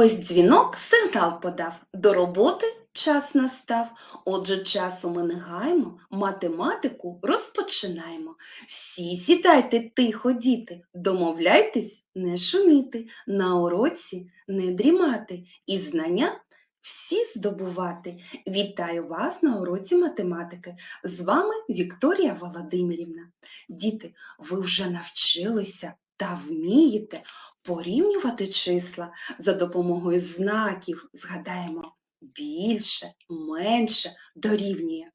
Ось дзвінок сигнал подав, до роботи час настав. Отже, часу ми не гаємо, математику розпочинаємо. Всі сідайте тихо, діти, домовляйтесь не шуміти, на уроці не дрімати і знання всі здобувати. Вітаю вас на уроці математики. З вами Вікторія Володимирівна. Діти, ви вже навчилися та вмієте порівнювати числа за допомогою знаків згадаємо більше, менше дорівнює.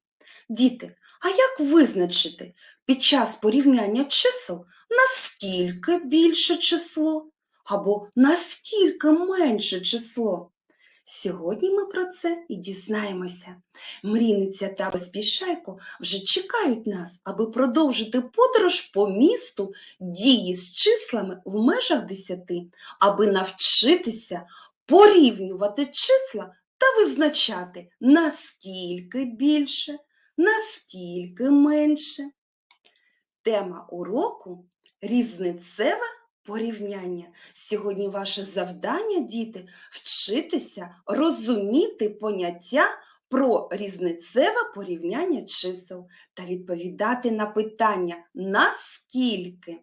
Діти, а як визначити під час порівняння чисел наскільки більше число або наскільки менше число? Сьогодні ми про це і дізнаємося. Мрійниця та Безпішайко вже чекають нас, аби продовжити подорож по місту дії з числами в межах десяти, аби навчитися порівнювати числа та визначати, наскільки більше, наскільки менше. Тема уроку різницеве порівняння. Сьогодні ваше завдання, діти, вчитися розуміти поняття про різницеве порівняння чисел та відповідати на питання наскільки.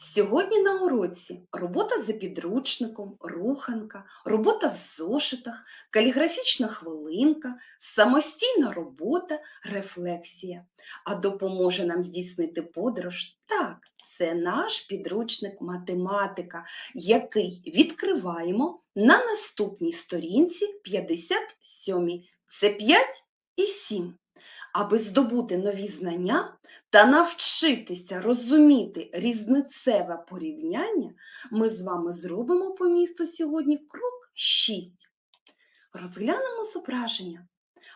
Сьогодні на уроці робота за підручником, руханка, робота в зошитах, каліграфічна хвилинка, самостійна робота, рефлексія. А допоможе нам здійснити подорож так, це наш підручник математика, який відкриваємо на наступній сторінці 57. Це 5 і 7. Аби здобути нові знання та навчитися розуміти різницеве порівняння, ми з вами зробимо по місту сьогодні крок 6. Розглянемо зображення.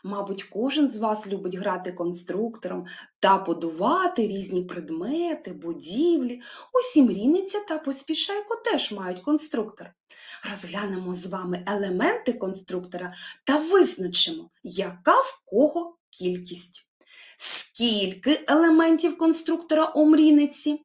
Мабуть, кожен з вас любить грати конструктором та будувати різні предмети, будівлі. Усі мрійниця та поспішайко теж мають конструктор. Розглянемо з вами елементи конструктора та визначимо, яка в кого кількість. Скільки елементів конструктора у мрійниці?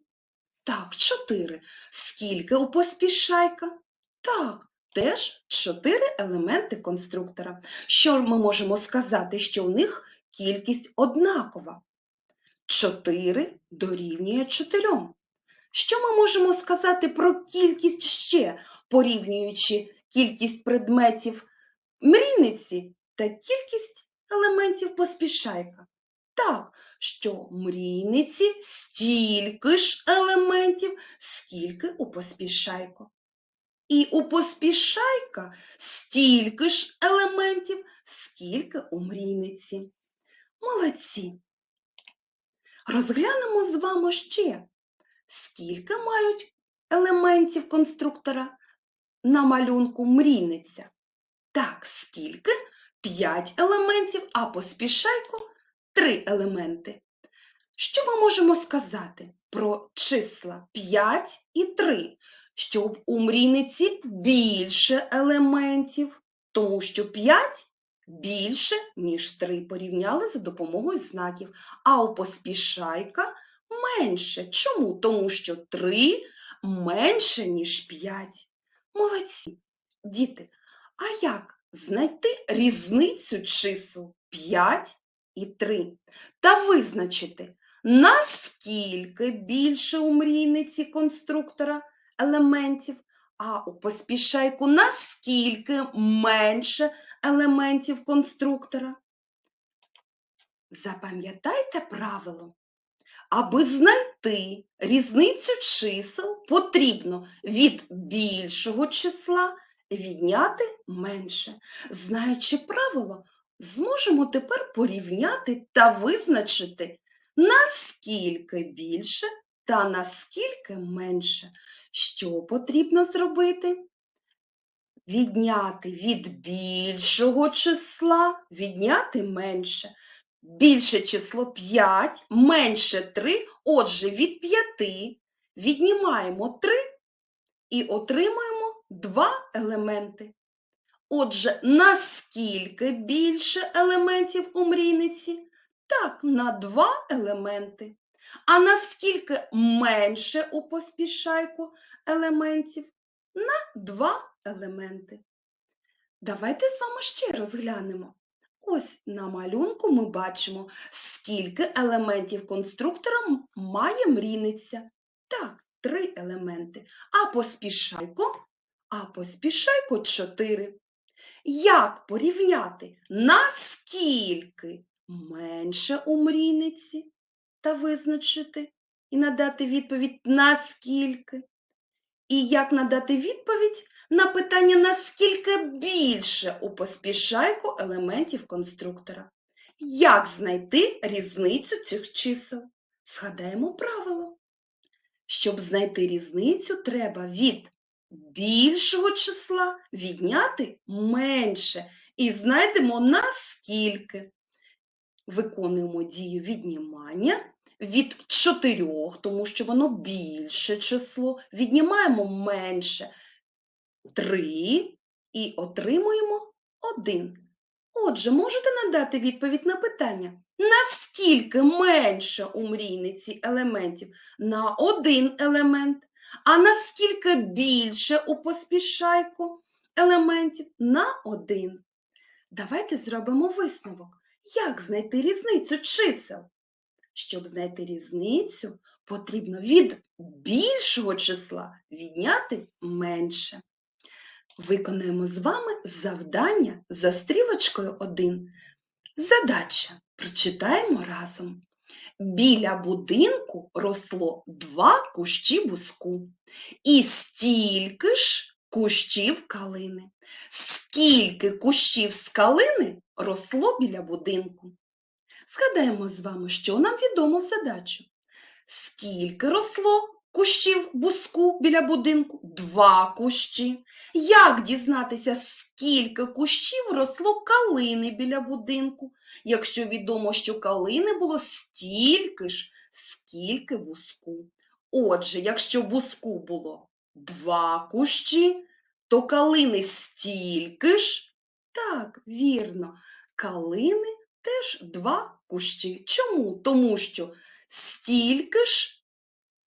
Так, чотири. Скільки у поспішайка? Так, теж чотири елементи конструктора. Що ми можемо сказати, що у них кількість однакова? Чотири дорівнює чотирьом. Що ми можемо сказати про кількість ще, порівнюючи кількість предметів мрійниці та кількість елементів поспішайка? Так, що мрійниці стільки ж елементів, скільки у поспішайко. І у поспішайка стільки ж елементів, скільки у мрійниці. Молодці. Розглянемо з вами ще, скільки мають елементів конструктора на малюнку мрійниця. Так, скільки? 5 елементів, а поспішайко 3 елементи. Що ми можемо сказати про числа 5 і 3? Щоб у мрійниці більше елементів, тому що 5 більше, ніж 3 порівняли за допомогою знаків, а у поспішайка менше. Чому? Тому що 3 менше, ніж 5. Молодці. Діти, а як знайти різницю чисел 5 і 3 та визначити, наскільки більше у мрійниці конструктора елементів, а у поспішайку наскільки менше елементів конструктора. Запам'ятайте правило. Аби знайти різницю чисел, потрібно від більшого числа відняти менше. Знаючи правило, зможемо тепер порівняти та визначити, наскільки більше та наскільки менше. Що потрібно зробити? Відняти від більшого числа, відняти менше. Більше число 5, менше 3, отже, від 5 віднімаємо 3 і отримуємо 2 елементи. Отже, наскільки більше елементів у мрійниці? Так, на 2 елементи. А наскільки менше у поспішайку елементів? на два елементи. Давайте з вами ще розглянемо. Ось на малюнку ми бачимо, скільки елементів конструктора має мрійниця. Так, три елементи. А поспішайко, а поспішайко чотири. Як порівняти, наскільки менше у мрійниці та визначити і надати відповідь наскільки? І як надати відповідь на питання, наскільки більше у поспішайку елементів конструктора? Як знайти різницю цих чисел? Згадаємо правило. Щоб знайти різницю, треба від більшого числа відняти менше і знайдемо наскільки. Виконуємо дію віднімання від 4, тому що воно більше число, віднімаємо менше 3 і отримуємо 1. Отже, можете надати відповідь на питання, наскільки менше у мрійниці елементів на один елемент, а наскільки більше у поспішайку елементів на один. Давайте зробимо висновок. Як знайти різницю чисел? Щоб знайти різницю, потрібно від більшого числа відняти менше. Виконаємо з вами завдання за стрілочкою 1. Задача. Прочитаємо разом. Біля будинку росло два кущі буску і стільки ж кущів калини. Скільки кущів з калини росло біля будинку? Згадаємо з вами, що нам відомо в задачу. Скільки росло кущів буску біля будинку? Два кущі. Як дізнатися, скільки кущів росло калини біля будинку? Якщо відомо, що калини було стільки ж, скільки буску. Отже, якщо буску було два кущі, то калини стільки ж? Так, вірно, калини теж два кущі. Чому? Тому що стільки ж,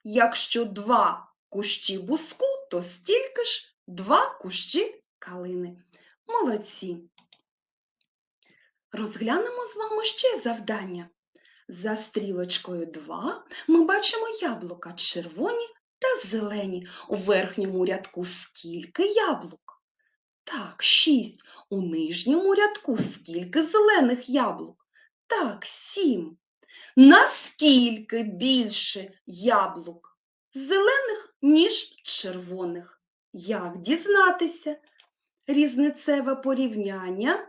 якщо два кущі буску, то стільки ж два кущі калини. Молодці. Розглянемо з вами ще завдання. За стрілочкою 2 ми бачимо яблука червоні та зелені. У верхньому рядку скільки яблук? Так, 6. У нижньому рядку скільки зелених яблук? Так, 7. Наскільки більше яблук зелених, ніж червоних? Як дізнатися? Різницеве порівняння,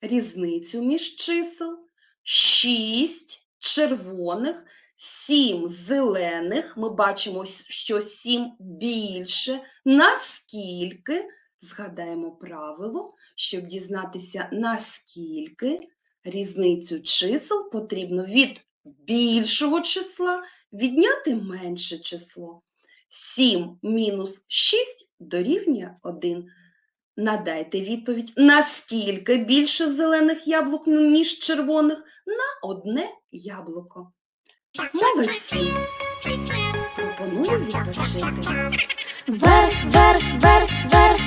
різницю між чисел. 6 червоних, 7 зелених. Ми бачимо, що 7 більше. Наскільки? Згадаємо правило, щоб дізнатися, наскільки різницю чисел потрібно від більшого числа відняти менше число. 7 мінус 6 дорівнює 1. Надайте відповідь, наскільки більше зелених яблук, ніж червоних, на одне яблуко. Молодці! Пропоную відпочити. Вверх, вверх, вверх,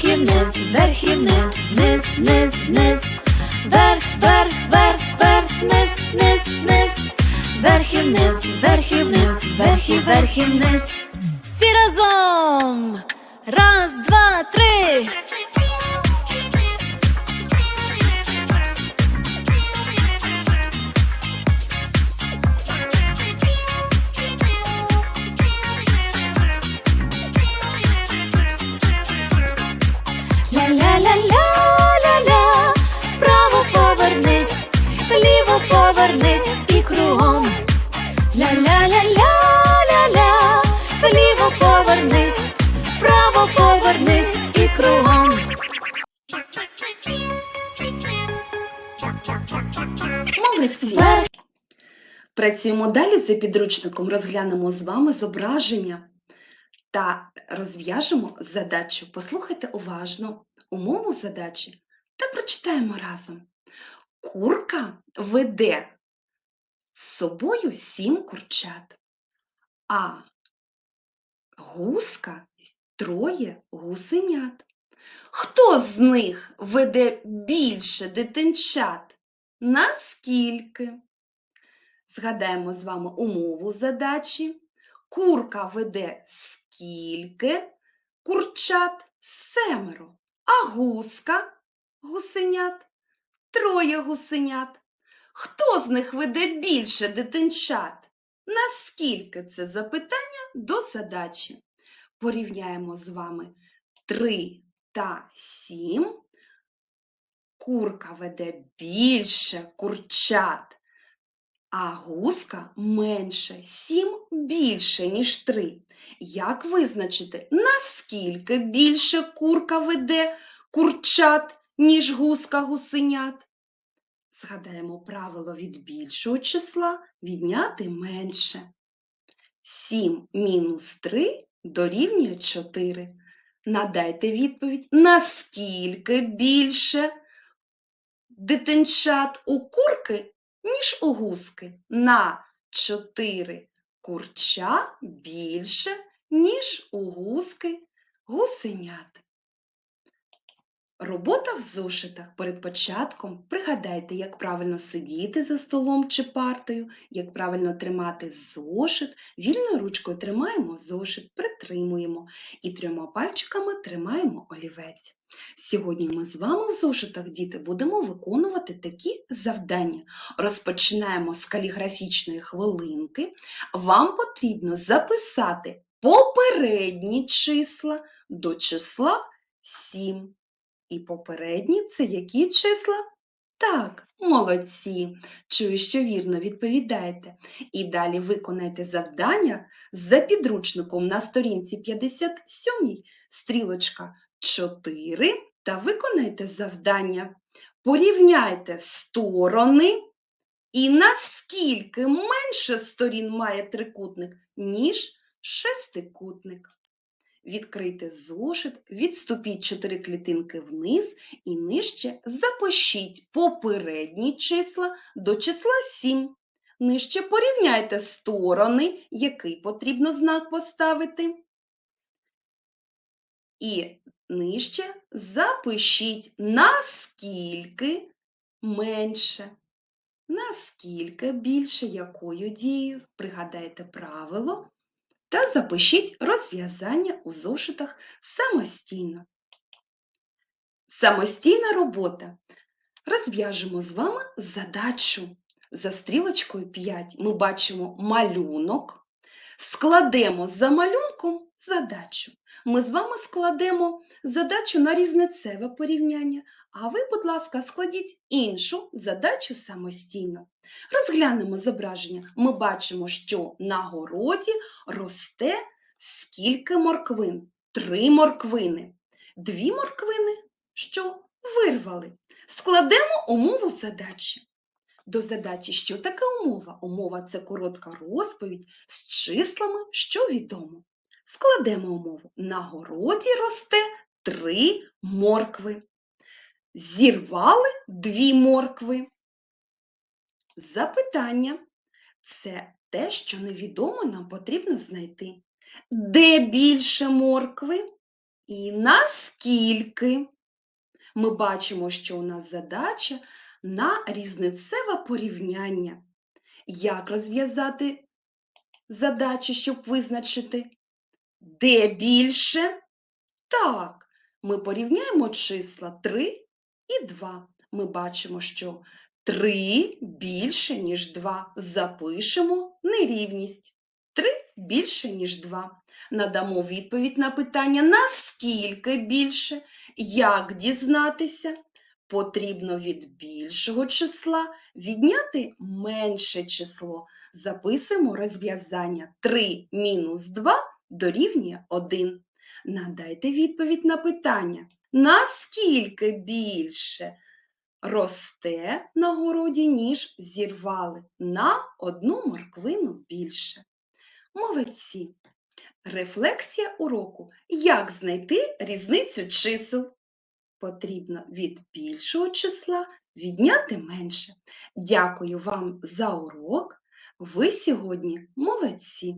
вверх і вниз, вверх і вниз, вниз, вниз, вниз, вверх, вверх, вверх, вверх, вниз, вниз, вниз, вверх і вниз, вверх і вниз, вверх і вверх і вниз. Всі разом. Раз, два, три. Працюємо далі за підручником, розглянемо з вами зображення та розв'яжемо задачу. Послухайте уважно умову задачі та прочитаємо разом. Курка веде з собою сім курчат, а гуска троє гусенят. Хто з них веде більше дитинчат? Наскільки? Згадаємо з вами умову задачі. Курка веде скільки курчат семеро, а гуска гусенят троє гусенят. Хто з них веде більше дитинчат? Наскільки це запитання до задачі? Порівняємо з вами 3 та 7. Курка веде більше курчат а гуска менше, сім більше, ніж три. Як визначити, наскільки більше курка веде курчат, ніж гуска гусенят? Згадаємо правило від більшого числа відняти менше. 7 мінус 3 дорівнює 4. Надайте відповідь, наскільки більше дитинчат у курки ніж у гуски. На 4 курча більше, ніж у гуски гусенят. Робота в зошитах перед початком. Пригадайте, як правильно сидіти за столом чи партою, як правильно тримати зошит. Вільною ручкою тримаємо зошит, притримуємо і трьома пальчиками тримаємо олівець. Сьогодні ми з вами в зошитах, діти, будемо виконувати такі завдання. Розпочинаємо з каліграфічної хвилинки. Вам потрібно записати попередні числа до числа 7. І попередні це які числа? Так, молодці. Чую, що вірно відповідаєте. І далі виконайте завдання за підручником на сторінці 57, стрілочка 4 та виконайте завдання. Порівняйте сторони і наскільки менше сторін має трикутник, ніж шестикутник. Відкрийте зошит, відступіть 4 клітинки вниз і нижче запишіть попередні числа до числа 7. Нижче порівняйте сторони, який потрібно знак поставити. І нижче запишіть наскільки менше. Наскільки більше, якою дією, пригадайте правило та запишіть розв'язання у зошитах самостійно. Самостійна робота. Розв'яжемо з вами задачу. За стрілочкою 5 ми бачимо малюнок. Складемо за малюнком задачу. Ми з вами складемо задачу на різницеве порівняння, а ви, будь ласка, складіть іншу задачу самостійно. Розглянемо зображення. Ми бачимо, що на городі росте скільки морквин? Три морквини. Дві морквини, що вирвали. Складемо умову задачі. До задачі, що таке умова? Умова це коротка розповідь з числами, що відомо. Складемо умову. На городі росте три моркви. Зірвали дві моркви. Запитання це те, що невідомо нам потрібно знайти. Де більше моркви і наскільки? Ми бачимо, що у нас задача на різницеве порівняння. Як розв'язати задачі, щоб визначити, де більше? Так, ми порівняємо числа 3 і 2. Ми бачимо, що 3 більше, ніж 2. Запишемо нерівність. 3 більше, ніж 2. Надамо відповідь на питання, наскільки більше, як дізнатися. Потрібно від більшого числа відняти менше число. Записуємо розв'язання 3 мінус 2 дорівнює 1. Надайте відповідь на питання, наскільки більше росте на городі, ніж зірвали на одну морквину більше. Молодці! Рефлексія уроку. Як знайти різницю чисел? Потрібно від більшого числа відняти менше. Дякую вам за урок. Ви сьогодні молодці!